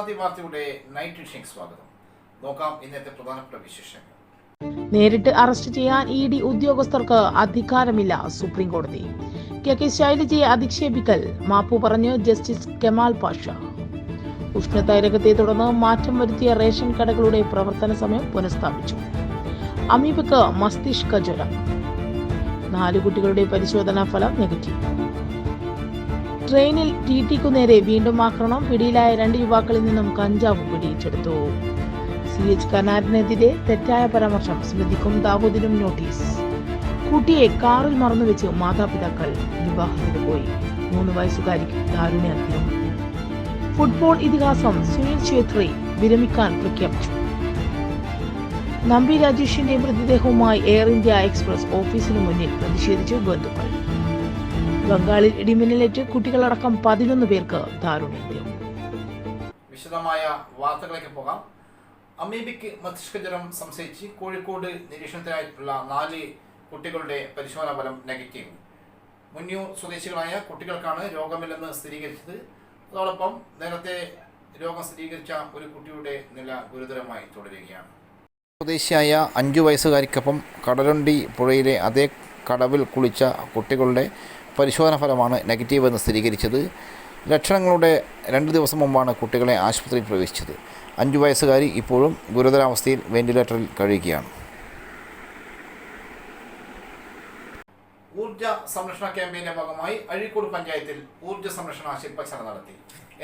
ആസാദി വാർത്തയുടെ നൈറ്റ് സ്വാഗതം. നോക്കാം ഇന്നത്തെ പ്രധാനപ്പെട്ട വിശേഷങ്ങൾ. നേരിട്ട് അറസ്റ്റ് ചെയ്യാൻ ഇ ഡി ഉദ്യോഗസ്ഥർക്ക് അധികാരമില്ല സുപ്രീം കോടതി കെ കെ ശൈലജയെ അധിക്ഷേപിക്കൽ മാപ്പു പറഞ്ഞു ജസ്റ്റിസ് കെമാൽ പാഷ. ഉഷ്ണതൈരകത്തെ തുടർന്ന് മാറ്റം വരുത്തിയ റേഷൻ കടകളുടെ പ്രവർത്തന സമയം പുനഃസ്ഥാപിച്ചു. അമീബക്ക് മസ്തിഷ്ക ജ്വരം. നാല് കുട്ടികളുടെ പരിശോധനാ ഫലം നെഗറ്റീവ്. ട്രെയിനിൽ ടി ടിക്കു നേരെ വീണ്ടും ആക്രമണം. പിടിയിലായ രണ്ട് യുവാക്കളിൽ നിന്നും കഞ്ചാവ് പിടിച്ചെടുത്തു സി എച്ച് കനാരിനെതിരെ തെറ്റായ പരാമർശം. സ്മൃതിക്കും ദാവൂദിനും നോട്ടീസ്. കുട്ടിയെ കാറിൽ മറന്നുവെച്ച് മാതാപിതാക്കൾ വിവാഹത്തിന് പോയി. മൂന്ന് വയസ്സുകാരിക്ക് ദാരുണ്യാന്ത്യം ഫുട്ബോൾ ഇതിഹാസം സുനിൽ ഛേത്രി വിരമിക്കാൻ പ്രഖ്യാപിച്ചു. നമ്പി രാജേഷിന്റെ മൃതദേഹവുമായി എയർ ഇന്ത്യ എക്സ്പ്രസ് ഓഫീസിന് മുന്നിൽ പ്രതിഷേധിച്ചു ബന്ധുക്കൾ. ബംഗാളിൽ ഇടിമിന്നലേറ്റ് കുട്ടികളടക്കം പതിനൊന്ന് പേർക്ക് ദാരുണ്യാന്ത്യം വിശദമായ വാർത്തകളിലേക്ക് പോകാം. അമീബിക്ക് മസ്തിഷ്കജ്വരം സംശയിച്ച് കോഴിക്കോട് നിരീക്ഷണത്തിനായിട്ടുള്ള നാല് കുട്ടികളുടെ പരിശോധനാ ഫലം നെഗറ്റീവ്. മുന്നൂർ സ്വദേശികളായ കുട്ടികൾക്കാണ് രോഗമില്ലെന്ന് സ്ഥിരീകരിച്ചത്. അതോടൊപ്പം നേരത്തെ രോഗം സ്ഥിരീകരിച്ച ഒരു കുട്ടിയുടെ നില ഗുരുതരമായി തുടരുകയാണ്. സ്വദേശിയായ അഞ്ചു വയസ്സുകാരിക്കൊപ്പം കടലുണ്ടി പുഴയിലെ അതേ കടവിൽ കുളിച്ച കുട്ടികളുടെ പരിശോധന ഫലമാണ് നെഗറ്റീവ് എന്ന് സ്ഥിരീകരിച്ചത്. ലക്ഷണങ്ങളുടെ രണ്ട് ദിവസം മുമ്പാണ് കുട്ടികളെ ആശുപത്രിയിൽ പ്രവേശിച്ചത്. അഞ്ചു വയസ്സുകാരി ഇപ്പോഴും ഗുരുതരാവസ്ഥയിൽ വെന്റിലേറ്ററിൽ കഴിയുകയാണ്. ഊർജ സംരക്ഷണ ക്യാമ്പയിന്റെ ഭാഗമായി അഴീക്കോട് പഞ്ചായത്തിൽ ഊർജ സംരക്ഷണ ശില്പശാല നടത്തി.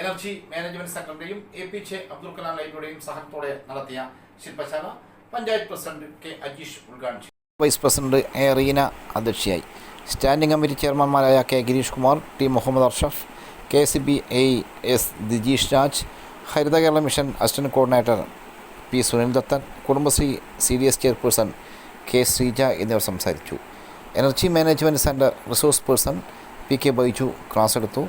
Energy management സെന്ററിന്റെയും A P J Abdul Kalam ലൈബ്രറിയുടെയും സഹകരണത്തോടെ നടത്തിയ ശില്പശാല പഞ്ചായത്ത് പ്രസിഡന്റ് കെ അജീഷ് ഉദ്ഘാടനം ചെയ്തു. വൈസ് പ്രസിഡന്റ് എ റീന അധ്യക്ഷയായി. Standing committee ചെയർമാൻമാരായ K Girish Kumar T Muhammad Arshaf K C B I S Dijeesh Raj Haritha Kerala mission assistant coordinator P Sunil Dathan Kudumbashree C D S chairperson K Sreeja എന്നിവർ സംസാരിച്ചു. Energy management centre resource person P K Baiju class എടുത്തു.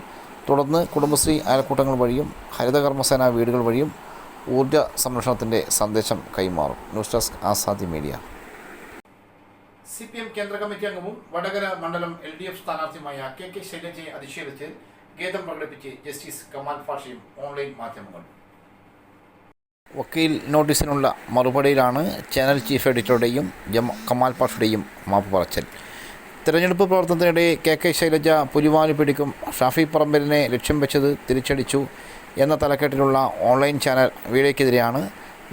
തുടർന്ന് കുടുംബശ്രീ അയൽക്കൂട്ടങ്ങൾ വഴിയും ഹരിതകർമ്മസേന വീടുകൾ വഴിയും ഊർജ സംരക്ഷണത്തിന്റെ സന്ദേശം കൈമാറും. News desk Azadi media. C P M കേന്ദ്ര കമ്മിറ്റി അംഗവും വടകര മണ്ഡലം എൽ ഡി എഫ് സ്ഥാനാർത്ഥിയുമായ കെ കെ ശൈലജയെ അധിക്ഷേപിച്ച് ഖേദം പ്രകടിപ്പിച്ച് ജസ്റ്റിസ് കമാൽ ഫാഷയും ഓൺലൈൻ മാധ്യമങ്ങൾ. വക്കീൽ നോട്ടീസിനുള്ള മറുപടിയിലാണ് ചാനൽ ചീഫ് എഡിറ്ററുടെയും കമാൽ പാഷയുടെയും മാപ്പ് പറച്ചൽ. തിരഞ്ഞെടുപ്പ് പ്രവർത്തനത്തിനിടെ കെ കെ ശൈലജ പുലിവാലി പിടിക്കും. ഷാഫി പറമ്പലിനെ ലക്ഷ്യം വെച്ചത് തിരിച്ചടിച്ചു എന്ന തലക്കെട്ടിലുള്ള ഓൺലൈൻ ചാനൽ വീഡിയോയ്ക്കെതിരെയാണ്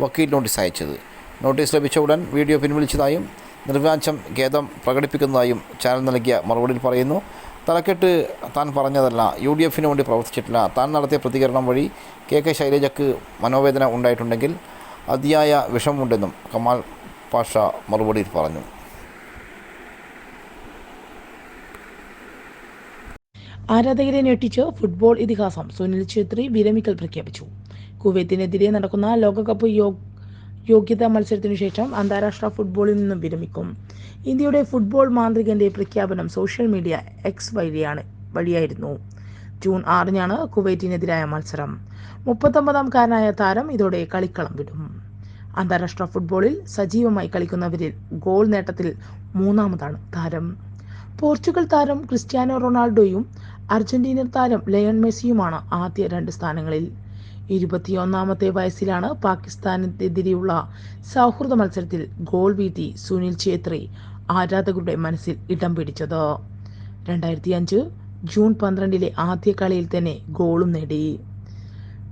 വക്കീൽ നോട്ടീസ് അയച്ചത്. നോട്ടീസ് ലഭിച്ച ഉടൻ വീഡിയോ പിൻവലിച്ചതായും നിർവാഞ്ചം ഖേദം പ്രകടിപ്പിക്കുന്നതായും ചാനൽ നൽകിയ മറുപടിയിൽ പറയുന്നു. തലക്കെട്ട് താൻ പറഞ്ഞതല്ല. യു ഡി എഫിന് വേണ്ടി പ്രവർത്തിച്ചിട്ടില്ല. താൻ നടത്തിയ പ്രതികരണം വഴി കെ കെ ശൈലജയ്ക്ക് മനോവേദന ഉണ്ടായിട്ടുണ്ടെങ്കിൽ അതിയായ വിഷമമുണ്ടെന്നും കമാൽ പാഷ മറുപടിയിൽ പറഞ്ഞു. ആരാധകരെ ഞെട്ടിച്ച് ഫുട്ബോൾ ഇതിഹാസം സുനിൽ ഛേത്രി വിരമിക്കൽ പ്രഖ്യാപിച്ചു. കുവൈത്തിനെതിരെ നടക്കുന്ന ലോകകപ്പ് യോ- യോഗ്യതാ മത്സരത്തിനു ശേഷം അന്താരാഷ്ട്ര ഫുട്ബോളിൽ നിന്നും വിരമിക്കും. ഇന്ത്യയുടെ ഫുട്ബോൾ മാന്ത്രികന്റെ പ്രഖ്യാപനം സോഷ്യൽ മീഡിയ എക്സ് വഴിയാണ് വഴിയായിരുന്നു. ജൂൺ ആറിനാണ് കുവൈറ്റിനെതിരായ മത്സരം. മുപ്പത്തൊമ്പതാംകാരനായ താരം ഇതോടെ കളിക്കളം വിടും. അന്താരാഷ്ട്ര ഫുട്ബോളിൽ സജീവമായി കളിക്കുന്നവരിൽ ഗോൾ നേട്ടത്തിൽ മൂന്നാമതാണ് താരം. പോർച്ചുഗൽ താരം ക്രിസ്ത്യാനോ റൊണാൾഡോയും അർജന്റീന താരം ലയൺ മെസ്സിയുമാണ് ആദ്യ രണ്ട് സ്ഥാനങ്ങളിൽ. ഇരുപത്തിയൊന്നാമത്തെ വയസ്സിലാണ് പാകിസ്ഥാനെതിരെയുള്ള സൗഹൃദ മത്സരത്തിൽ ഗോൾ വീഴ്ത്തി സുനിൽ ഛേത്രി ആരാധകരുടെ മനസ്സിൽ ഇടം പിടിച്ചത്. രണ്ടായിരത്തി അഞ്ച് ജൂൺ പന്ത്രണ്ടിലെ ആദ്യ കളിയിൽ തന്നെ ഗോളും നേടി.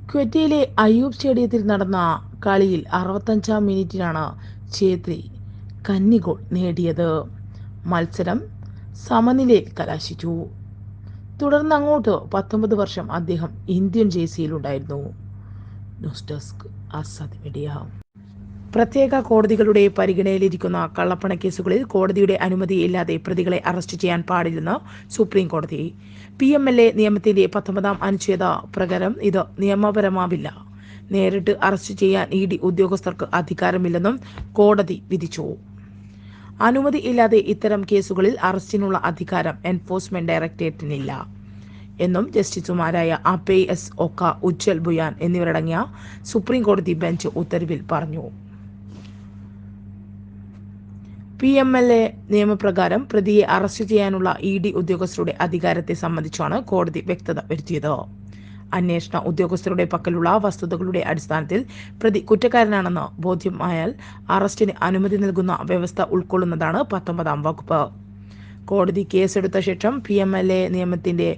ക്വറ്റയിലെ അയ്യൂബ് സ്റ്റേഡിയത്തിൽ നടന്ന കളിയിൽ അറുപത്തഞ്ചാം മിനിറ്റിലാണ് ഛേത്രി കന്നി ഗോൾ നേടിയത്. മത്സരം സമനിലയിൽ കലാശിച്ചു. തുടർന്ന് അങ്ങോട്ട് പത്തൊമ്പത് വർഷം അദ്ദേഹം Indian ജേഴ്സിയിലുണ്ടായിരുന്നു. News desk Azad media. പ്രത്യേക കോടതികളുടെ പരിഗണനയിലിരിക്കുന്ന കള്ളപ്പണ കേസുകളിൽ കോടതിയുടെ അനുമതിയില്ലാതെ പ്രതികളെ അറസ്റ്റ് ചെയ്യാൻ പാടില്ലെന്ന് സുപ്രീം കോടതി. പി എം എൽ എ നിയമത്തിന്റെ പത്തൊമ്പതാം അനുച്ഛേദ പ്രകാരം ഇത് നിയമപരമാവില്ല. നേരിട്ട് അറസ്റ്റ് ചെയ്യാൻ ഇ ഡി ഉദ്യോഗസ്ഥർക്ക് അധികാരമില്ലെന്നും കോടതി വിധിച്ചു. അനുമതി ഇല്ലാതെ ഇത്തരം കേസുകളിൽ അറസ്റ്റിനുള്ള അധികാരം എൻഫോഴ്സ്മെന്റ് ഡയറക്ടറേറ്റിനില്ല. എന്നും ജസ്റ്റിസുമാരായ അപേ എസ് ഒക്ക ഉജ്ജൽ ബുയാൻ എന്നിവരടങ്ങിയ സുപ്രീം കോടതി ബെഞ്ച് ഉത്തരവിൽ പറഞ്ഞു. പി എം എൽ എ നിയമപ്രകാരം പ്രതിയെ അറസ്റ്റ് ചെയ്യാനുള്ള ഇ ഡി ഉദ്യോഗസ്ഥരുടെ അധികാരത്തെ സംബന്ധിച്ചാണ് കോടതി വ്യക്തത വരുത്തിയത്. അന്വേഷണ ഉദ്യോഗസ്ഥരുടെ പക്കലുള്ള വസ്തുതകളുടെ അടിസ്ഥാനത്തിൽ പ്രതി കുറ്റക്കാരനാണെന്ന് ബോധ്യമായാൽ അറസ്റ്റിന് അനുമതി നൽകുന്ന വ്യവസ്ഥ ഉൾക്കൊള്ളുന്നതാണ് പത്തൊമ്പതാം വകുപ്പ്. കോടതി കേസെടുത്ത ശേഷം പി എം എൽ എ നിയമത്തിന്റെ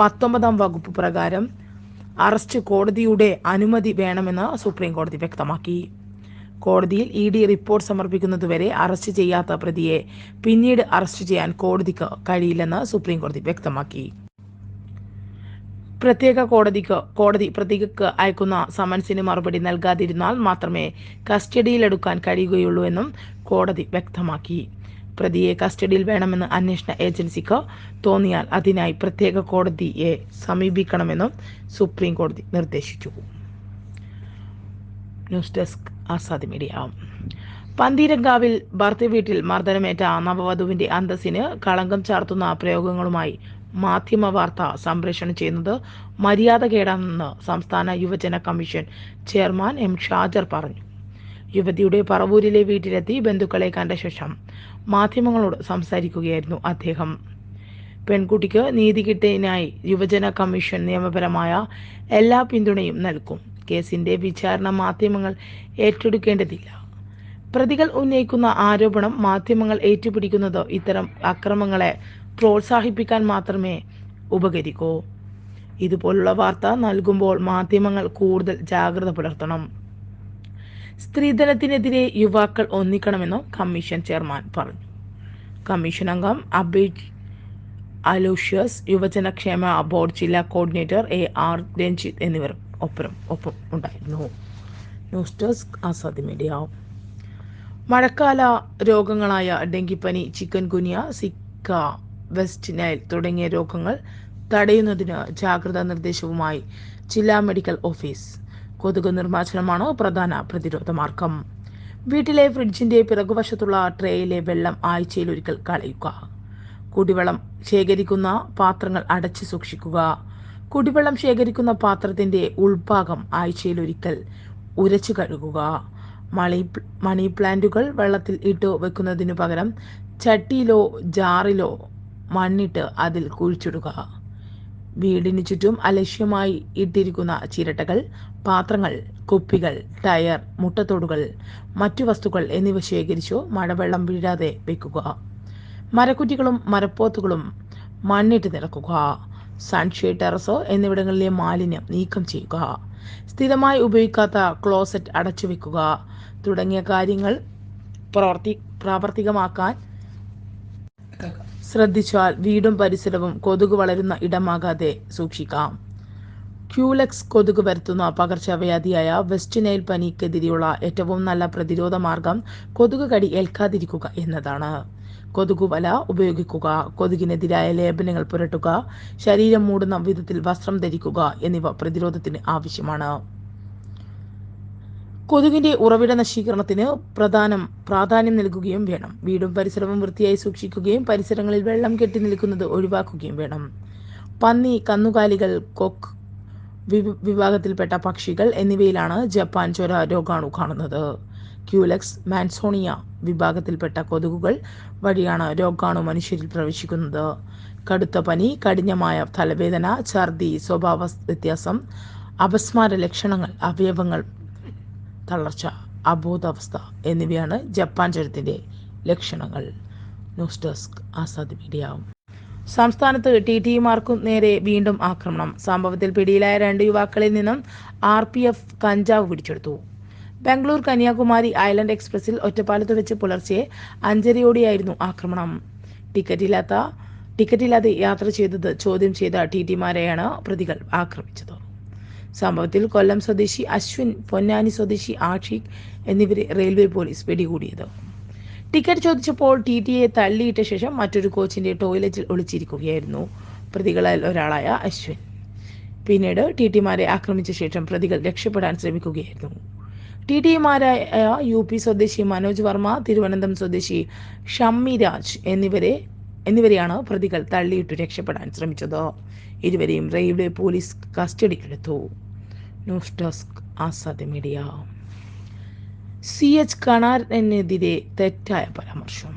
പത്തൊമ്പതാം വകുപ്പ് പ്രകാരം അറസ്റ്റ് കോടതിയുടെ അനുമതി വേണമെന്ന് സുപ്രീം കോടതി വ്യക്തമാക്കി. കോടതിയിൽ ഇ ഡി റിപ്പോർട്ട് സമർപ്പിക്കുന്നതുവരെ അറസ്റ്റ് ചെയ്യാത്ത പ്രതിയെ പിന്നീട് അറസ്റ്റ് ചെയ്യാൻ കോടതിക്ക് കഴിയില്ലെന്ന് സുപ്രീം കോടതി വ്യക്തമാക്കി. പ്രത്യേക കോടതിക്ക് കോടതി പ്രതിക്ക് അയക്കുന്ന സമൻസിന് മറുപടി നൽകാതിരുന്നാൽ മാത്രമേ കസ്റ്റഡിയിലെടുക്കാൻ കഴിയുകയുള്ളൂ എന്നും കോടതി വ്യക്തമാക്കി. പ്രതിയെ കസ്റ്റഡിയിൽ വേണമെന്ന് അന്വേഷണ ഏജൻസിക്ക് തോന്നിയാൽ അതിനായി പ്രത്യേക കോടതിയെ സമീപിക്കണമെന്നും സുപ്രീം കോടതി നിർദ്ദേശിച്ചു. News desk Azad media. പന്തീരങ്കാവിൽ ഭർത്തൃവീട്ടിൽ മർദ്ദനമേറ്റ നവവധുവിന്റെ അന്തസ്സിന് കളങ്കം ചാർത്തുന്ന പ്രയോഗങ്ങളുമായി മാധ്യമ വാർത്ത സംപ്രേഷണം ചെയ്യുന്നത് മര്യാദ കേടാണെന്ന് സംസ്ഥാന യുവജന കമ്മീഷൻ ചെയർമാൻ എം ഷാജർ പറഞ്ഞു. യുവതിയുടെ പറവൂരിലെ വീട്ടിലെത്തി ബന്ധുക്കളെ കണ്ട ശേഷം മാധ്യമങ്ങളോട് സംസാരിക്കുകയായിരുന്നു അദ്ദേഹം. പെൺകുട്ടിക്ക് നീതി കിട്ടിയതിനായി യുവജന കമ്മീഷൻ നിയമപരമായ എല്ലാ പിന്തുണയും നൽകും. കേസിന്റെ വിചാരണ മാധ്യമങ്ങൾ ഏറ്റെടുക്കേണ്ടതില്ല. പ്രതികൾ ഉന്നയിക്കുന്ന ആരോപണം മാധ്യമങ്ങൾ ഏറ്റുപിടിക്കുന്നത് ഇത്തരം അക്രമങ്ങളെ പ്രോത്സാഹിപ്പിക്കാൻ മാത്രമേ ഉപകരിക്കൂ. ഇതുപോലുള്ള വാർത്ത നൽകുമ്പോൾ മാധ്യമങ്ങൾ കൂടുതൽ ജാഗ്രത പുലർത്തണം. സ്ത്രീധനത്തിനെതിരെ യുവാക്കൾ ഒന്നിക്കണമെന്നും കമ്മീഷൻ ചെയർമാൻ പറഞ്ഞു. കമ്മീഷൻ അംഗം അബി അലോഷ്യസ് യുവജനക്ഷേമ ബോർഡ് ജില്ലാ കോർഡിനേറ്റർ എ ആർ രഞ്ജിത്ത് എന്നിവർ ഒപ്പം ഒപ്പം ഉണ്ടായിരുന്നു. News desk Azadi media. മഴക്കാല രോഗങ്ങളായ ഡെങ്കിപ്പനി chikungunya Zika West Nile തുടങ്ങിയ രോഗങ്ങൾ തടയുന്നതിന് ജാഗ്രതാ നിർദ്ദേശവുമായി ജില്ലാ മെഡിക്കൽ ഓഫീസ് കൊതുക് നിർമ്മാർജനമാണോ പ്രധാന പ്രതിരോധ മാർഗം വീട്ടിലെ ഫ്രിഡ്ജിന്റെ പിറകുവശത്തുള്ള ട്രേയിലെ വെള്ളം ആഴ്ചയിൽ ഒരിക്കൽ കളയുക. കുടിവെള്ളം ശേഖരിക്കുന്ന പാത്രങ്ങൾ അടച്ചു സൂക്ഷിക്കുക. കുടിവെള്ളം ശേഖരിക്കുന്ന പാത്രത്തിന്റെ ഉൾഭാഗം ആഴ്ചയിൽ ഒരിക്കൽ ഉരച്ചു കഴുകുക. മണി മണി പ്ലാന്റുകൾ വെള്ളത്തിൽ ഇട്ട് വെക്കുന്നതിനു പകരം ചട്ടിയിലോ ജാറിലോ മണ്ണിട്ട് അതിൽ കുഴിച്ചിടുക. വീടിന് ചുറ്റും അലക്ഷ്യമായി ഇട്ടിരിക്കുന്ന ചിരട്ടകൾ പാത്രങ്ങൾ കുപ്പികൾ ടയർ മുട്ടത്തോടുകൾ മറ്റു വസ്തുക്കൾ എന്നിവ ശേഖരിച്ചോ മഴവെള്ളം വീഴാതെ വെക്കുക. മരക്കുറ്റികളും മരപ്പോത്തുകളും മണ്ണിട്ട് നിറക്കുക. സൺഷെയ്ഡ് ടെറസോ എന്നിവിടങ്ങളിലെ മാലിന്യം നീക്കം ചെയ്യുക. സ്ഥിരമായി ഉപയോഗിക്കാത്ത ക്ലോസറ്റ് അടച്ചു വെക്കുക തുടങ്ങിയ കാര്യങ്ങൾ പ്രവർത്തി പ്രാവർത്തികമാക്കാൻ ശ്രദ്ധിച്ചാൽ വീടും പരിസരവും കൊതുക് വളരുന്ന ഇടമാകാതെ സൂക്ഷിക്കാം. ക്യൂലെക്സ് കൊതുക് വരുത്തുന്ന പകർച്ചവ്യാധിയായ വെസ്റ്റ് നൈൽ പനിക്കെതിരെയുള്ള ഏറ്റവും നല്ല പ്രതിരോധ മാർഗം കൊതുക് കടി ഏൽക്കാതിരിക്കുക എന്നതാണ്. കൊതുക് വല ഉപയോഗിക്കുക കൊതുകിനെതിരായ ലേപനങ്ങൾ പുരട്ടുക ശരീരം മൂടുന്ന വിധത്തിൽ വസ്ത്രം ധരിക്കുക എന്നിവ പ്രതിരോധത്തിന് ആവശ്യമാണ്. കൊതുകിന്റെ ഉറവിട നശീകരണത്തിന് പ്രധാനം പ്രാധാന്യം നൽകുകയും വേണം. വീടും പരിസരവും വൃത്തിയായി സൂക്ഷിക്കുകയും പരിസരങ്ങളിൽ വെള്ളം കെട്ടി നിൽക്കുന്നത് ഒഴിവാക്കുകയും വേണം. പന്നി കന്നുകാലികൾ കൊക്ക് വിഭാഗത്തിൽപ്പെട്ട പക്ഷികൾ എന്നിവയിലാണ് ജപ്പാൻ ചൊര രോഗാണു കാണുന്നത്. ക്യൂലക്സ് മാൻസോണിയ വിഭാഗത്തിൽപ്പെട്ട കൊതുകുകൾ വഴിയാണ് രോഗാണു മനുഷ്യരിൽ പ്രവേശിക്കുന്നത്. കടുത്ത പനി കഠിനമായ തലവേദന ഛർദി സ്വഭാവ വ്യത്യാസം അപസ്മാര ലക്ഷണങ്ങൾ അവയവങ്ങൾ തളർച്ച അബോധാവസ്ഥ എന്നിവയാണ് ജപ്പാൻ ചുരത്തിന്റെ ലക്ഷണങ്ങൾ. News desk Azad media. സംസ്ഥാനത്ത് ടി ടി മാർക്കും നേരെ വീണ്ടും ആക്രമണം. സംഭവത്തിൽ പിടിയിലായ രണ്ട് യുവാക്കളിൽ നിന്നും ആർ പി എഫ് കഞ്ചാവ് പിടിച്ചെടുത്തു. ബാംഗ്ലൂർ കന്യാകുമാരി ഐലൻഡ് എക്സ്പ്രസിൽ ഒറ്റപ്പാലത്ത് വെച്ച് പുലർച്ചെ അഞ്ചരയോടെയായിരുന്നു ആക്രമണം. ടിക്കറ്റില്ലാത്ത ടിക്കറ്റില്ലാതെ യാത്ര ചെയ്തത് ചോദ്യം ചെയ്ത ടി ടിമാരെയാണ് പ്രതികൾ ആക്രമിച്ചത്. സംഭവത്തിൽ കൊല്ലം സ്വദേശി അശ്വിൻ പൊന്നാനി സ്വദേശി ആഷിഖ് എന്നിവരെ റെയിൽവേ പോലീസ് പിടികൂടിയത്. ടിക്കറ്റ് ചോദിച്ചപ്പോൾ ടി ടി എ തള്ളിയിട്ട ശേഷം മറ്റൊരു കോച്ചിന്റെ ടോയ്ലറ്റിൽ ഒളിച്ചിരിക്കുകയായിരുന്നു പ്രതികളിൽ ഒരാളായ അശ്വിൻ. പിന്നീട് ടി ടിമാരെ ആക്രമിച്ച ശേഷം പ്രതികൾ രക്ഷപ്പെടാൻ ശ്രമിക്കുകയായിരുന്നു. ടി ടിമാരായ യു പി സ്വദേശി മനോജ് വർമ്മ തിരുവനന്തപുരം സ്വദേശി ഷമ്മി രാജ് എന്നിവരെ എന്നിവരെയാണ് പ്രതികൾ തള്ളിയിട്ട് രക്ഷപ്പെടാൻ ശ്രമിച്ചത്. ഇരുവരെയും റെയിൽവേ പോലീസ് കസ്റ്റഡിയിലെടുത്തു news desk Azad media. C H കണാരനെതിരെ തെറ്റായ പരാമർശം.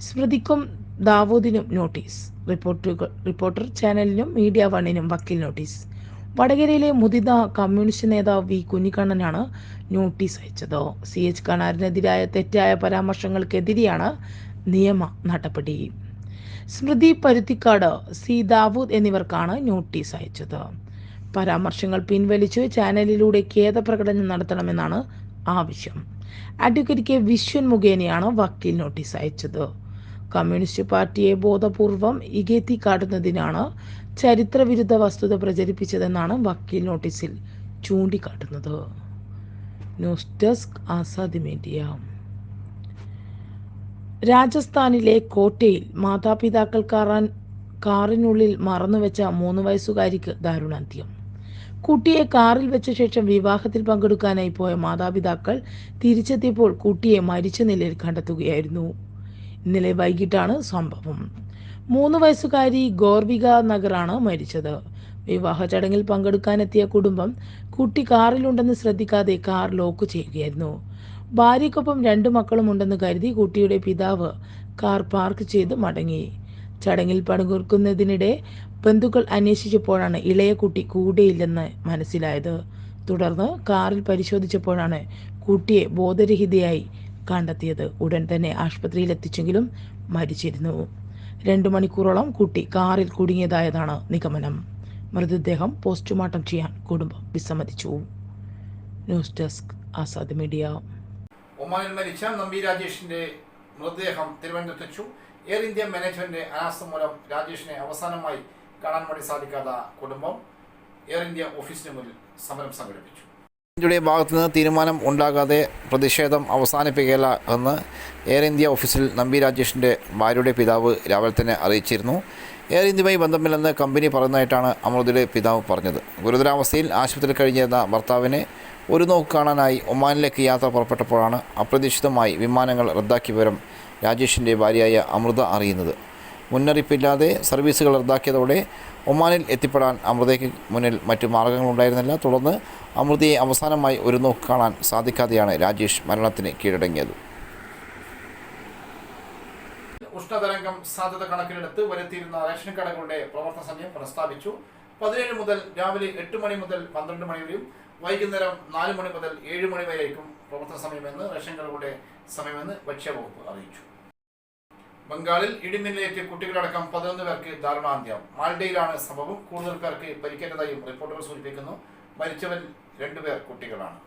സ്മൃതിക്കും ദാവൂദിനും നോട്ടീസ്. റിപ്പോർട്ടുകൾ റിപ്പോർട്ടർ ചാനലിനും മീഡിയ വണ്ണിനും വക്കീൽ നോട്ടീസ്. വടകരയിലെ മുതിർന്ന കമ്മ്യൂണിസ്റ്റ് നേതാവ് വി കുഞ്ഞിക്കണ്ണനാണ് നോട്ടീസ് അയച്ചത്. സി എച്ച് കണാറിനെതിരായ തെറ്റായ പരാമർശങ്ങൾക്കെതിരെയാണ് നിയമ നടപടി. സ്മൃതി പരുത്തിക്കാട് സി ദാവൂദ് എന്നിവർക്കാണ് നോട്ടീസ് അയച്ചത്. പരാമർശങ്ങൾ പിൻവലിച്ച് ചാനലിലൂടെ ഖേദപ്രകടനം നടത്തണമെന്നാണ് ആവശ്യം. Advocate K. വിശ്വൻ മുഖേനയാണ് വക്കീൽ നോട്ടീസ് അയച്ചത്. കമ്മ്യൂണിസ്റ്റ് പാർട്ടിയെ ബോധപൂർവം ഇകേത്തി കാട്ടുന്നതിനാണ് ചരിത്രവിരുദ്ധ വസ്തുത പ്രചരിപ്പിച്ചതെന്നാണ് വക്കീൽ നോട്ടീസിൽ ചൂണ്ടിക്കാട്ടുന്നത്. News desk Azadi media. രാജസ്ഥാനിലെ കോട്ടയിൽ മാതാപിതാക്കൾ കാറാൻ കാറിനുള്ളിൽ മറന്നുവെച്ച മൂന്ന് വയസ്സുകാരിക്ക് ദാരുണാന്ത്യം. കുട്ടിയെ കാറിൽ വെച്ച ശേഷം വിവാഹത്തിൽ പങ്കെടുക്കാനായി പോയ മാതാപിതാക്കൾ തിരിച്ചെത്തിയപ്പോൾ കുട്ടിയെ മരിച്ച നിലയിൽ കണ്ടെത്തുകയായിരുന്നു. ഇന്നലെ വൈകിട്ടാണ് സംഭവം. മൂന്ന് വയസ്സുകാരി ഗോർവിക നഗറാണ് മരിച്ചത്. വിവാഹ ചടങ്ങിൽ പങ്കെടുക്കാനെത്തിയ കുടുംബം കുട്ടി കാറിലുണ്ടെന്ന് ശ്രദ്ധിക്കാതെ കാർ ലോക്ക് ചെയ്യുകയായിരുന്നു. ഭാര്യയ്ക്കൊപ്പം രണ്ടു മക്കളും ഉണ്ടെന്ന് കരുതി കുട്ടിയുടെ പിതാവ് കാർ പാർക്ക് ചെയ്ത് മടങ്ങി. ചടങ്ങിൽ പങ്കെടുക്കുന്നതിനിടെ ബന്ധുക്കൾ അന്വേഷിച്ചപ്പോഴാണ് ഇളയ കുട്ടി കൂടെയില്ലെന്ന് മനസ്സിലായത്. തുടർന്ന് കാറിൽ പരിശോധിച്ചപ്പോഴാണ് കുട്ടിയെ ബോധരഹിതയായി കണ്ടെത്തിയത്. ഉടൻ തന്നെ ആശുപത്രിയിൽ എത്തിച്ചെങ്കിലും മരിച്ചിരുന്നു. രണ്ടു മണിക്കൂറോളം കുട്ടി കാറിൽ കുടുങ്ങിയതായതാണ് നിഗമനം. മൃതദേഹം പോസ്റ്റ്മോർട്ടം ചെയ്യാൻ കുടുംബം വിസമ്മതിച്ചു. News desk Azad media. ഒമാനിൽ മരിച്ച നമ്പി രാജേഷിന്റെ മൃതദേഹം തിരുവനന്തപുരത്ത് വെച്ചു. എയർ ഇന്ത്യ മാനേജ്മെന്റ് അനാസ്ഥ മൂലം രാജേഷിനെ അവസാനമായി കാണാൻ വേണ്ടി സാധിക്കാത്ത കുടുംബം എയർ ഇന്ത്യ ഓഫീസിന് മുന്നിൽ സമരം സംഘടിപ്പിച്ചു. ഇന്ത്യയുടെ ഭാഗത്തു നിന്ന് തീരുമാനം ഉണ്ടാകാതെ പ്രതിഷേധം അവസാനിപ്പിക്കില്ല എന്ന് എയർ ഇന്ത്യ ഓഫീസിൽ നമ്പി രാജേഷിന്റെ ഭാര്യയുടെ പിതാവ് രാവിലെ തന്നെ അറിയിച്ചിരുന്നു. എയർ ഇന്ത്യയുമായി ബന്ധമില്ലെന്ന് കമ്പനി പറയുന്നതായിട്ടാണ് അമൃതയുടെ പിതാവ് പറഞ്ഞത്. ഗുരുതരാവസ്ഥയിൽ ആശുപത്രിയിൽ കഴിഞ്ഞിരുന്ന ഭർത്താവിനെ ഒരു നോക്ക് കാണാനായി ഒമാനിലേക്ക് യാത്ര പുറപ്പെട്ടപ്പോഴാണ് അപ്രതീക്ഷിതമായി വിമാനങ്ങൾ റദ്ദാക്കിയ വിവരം രാജേഷിന്റെ ഭാര്യയായ അമൃത അറിയുന്നത്. മുന്നറിയിപ്പില്ലാതെ സർവീസുകൾ റദ്ദാക്കിയതോടെ ഒമാനിൽ എത്തിപ്പെടാൻ അമൃതയ്ക്ക് മുന്നിൽ മറ്റു മാർഗങ്ങളുണ്ടായിരുന്നില്ല. തുടർന്ന് അമൃതയെ അവസാനമായി ഒരു നോക്ക് കാണാൻ സാധിക്കാതെയാണ് രാജേഷ് മരണത്തിന് കീഴടങ്ങിയത്. ഉഷ്ണതരംഗം സാധ്യത കണക്കിലെടുത്ത് വരുത്തിയിരുന്ന റേഷൻ കടകളുടെ പ്രവർത്തന സമയം പ്രസ്താവിച്ചു പതിനേഴ് മുതൽ രാവിലെ എട്ട് മണി മുതൽ പന്ത്രണ്ട് മണി വരെയും വൈകുന്നേരം നാല് മണി മുതൽ ഏഴ് മണി വരെയായിരിക്കും പ്രവർത്തന സമയമെന്ന് റേഷൻ കടകളുടെ സമയമെന്ന് ഭക്ഷ്യവകുപ്പ് അറിയിച്ചു. ബംഗാളിൽ ഇടിമിന്നലേറ്റ് കുട്ടികളടക്കം പതിനൊന്ന് പേർക്ക് ദാരുണാന്ത്യം. മാൽഡയിലാണ് സംഭവം. കൂടുതൽ പേർക്ക് പരിക്കേറ്റതായും റിപ്പോർട്ടുകൾ സൂചിപ്പിക്കുന്നു. മരിച്ചവരിൽ രണ്ടുപേർ കുട്ടികളാണ്.